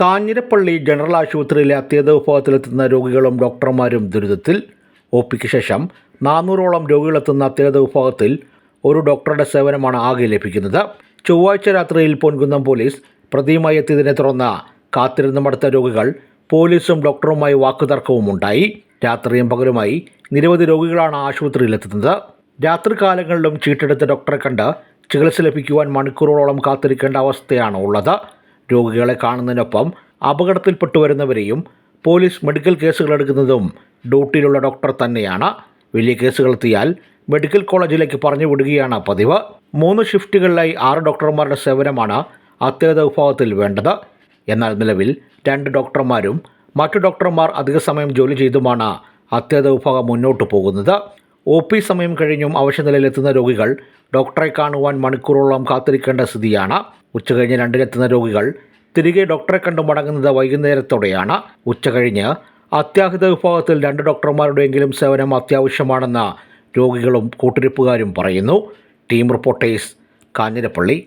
Kanjirappally general ആശുപത്രിയിലെ അത്യേത വിഭാഗത്തിലെത്തുന്ന രോഗികളും ഡോക്ടർമാരും ദുരിതത്തിൽ. ഒ പിക്ക് ശേഷം നാനൂറോളം രോഗികളെത്തുന്ന അത്യേത വിഭാഗത്തിൽ ഒരു ഡോക്ടറുടെ സേവനമാണ് ആകെ ലഭിക്കുന്നത്. ചൊവ്വാഴ്ച രാത്രിയിൽ പൊൻകുന്നം പോലീസ് പ്രതിയുമായി എത്തിയതിനെ തുടർന്ന് കാത്തിരുന്ന് മടുത്ത രോഗികൾ പോലീസും ഡോക്ടറുമായി വാക്കുതർക്കവും ഉണ്ടായി. രാത്രിയും പകലുമായി നിരവധി രോഗികളാണ് ആശുപത്രിയിലെത്തുന്നത്. രാത്രികാലങ്ങളിലും ചീട്ടെടുത്ത ഡോക്ടറെ കണ്ട് ചികിത്സ ലഭിക്കുവാൻ മണിക്കൂറുകളോളം കാത്തിരിക്കേണ്ട അവസ്ഥയാണ് ഉള്ളത്. രോഗികളെ കാണുന്നതിനൊപ്പം അപകടത്തിൽപ്പെട്ടു വരുന്നവരെയും പോലീസ് മെഡിക്കൽ കേസുകൾ എടുക്കുന്നതും ഡ്യൂട്ടിയിലുള്ള ഡോക്ടർ തന്നെയാണ്. വലിയ കേസുകൾ എത്തിയാൽ മെഡിക്കൽ കോളേജിലേക്ക് പറഞ്ഞു വിടുകയാണ് പതിവ്. മൂന്ന് ഷിഫ്റ്റുകളിലായി ആറ് ഡോക്ടർമാരുടെ സേവനമാണ് അത്യേത വിഭാഗത്തിൽ വേണ്ടത്. എന്നാൽ നിലവിൽ രണ്ട് ഡോക്ടർമാരും മറ്റു ഡോക്ടർമാർ അധിക സമയം ജോലി ചെയ്തുമാണ് അത്യേത വിഭാഗം മുന്നോട്ട് പോകുന്നത്. ഒ പി സമയം കഴിഞ്ഞും അവശനിലയിലെത്തുന്ന രോഗികൾ ഡോക്ടറെ കാണുവാൻ മണിക്കൂറോളം കാത്തിരിക്കേണ്ട സ്ഥിതിയാണ്. ഉച്ചകഴിഞ്ഞ് രണ്ടിനെത്തുന്ന രോഗികൾ തിരികെ ഡോക്ടറെ കണ്ടു മടങ്ങുന്നത് വൈകുന്നേരത്തോടെയാണ്. ഉച്ചകഴിഞ്ഞ് അത്യാഹിത വിഭാഗത്തിൽ രണ്ട് ഡോക്ടർമാരുടെയെങ്കിലും സേവനം അത്യാവശ്യമാണെന്ന് രോഗികളും കൂട്ടിരിപ്പുകാരും പറയുന്നു. Team reporters Kanjirappally.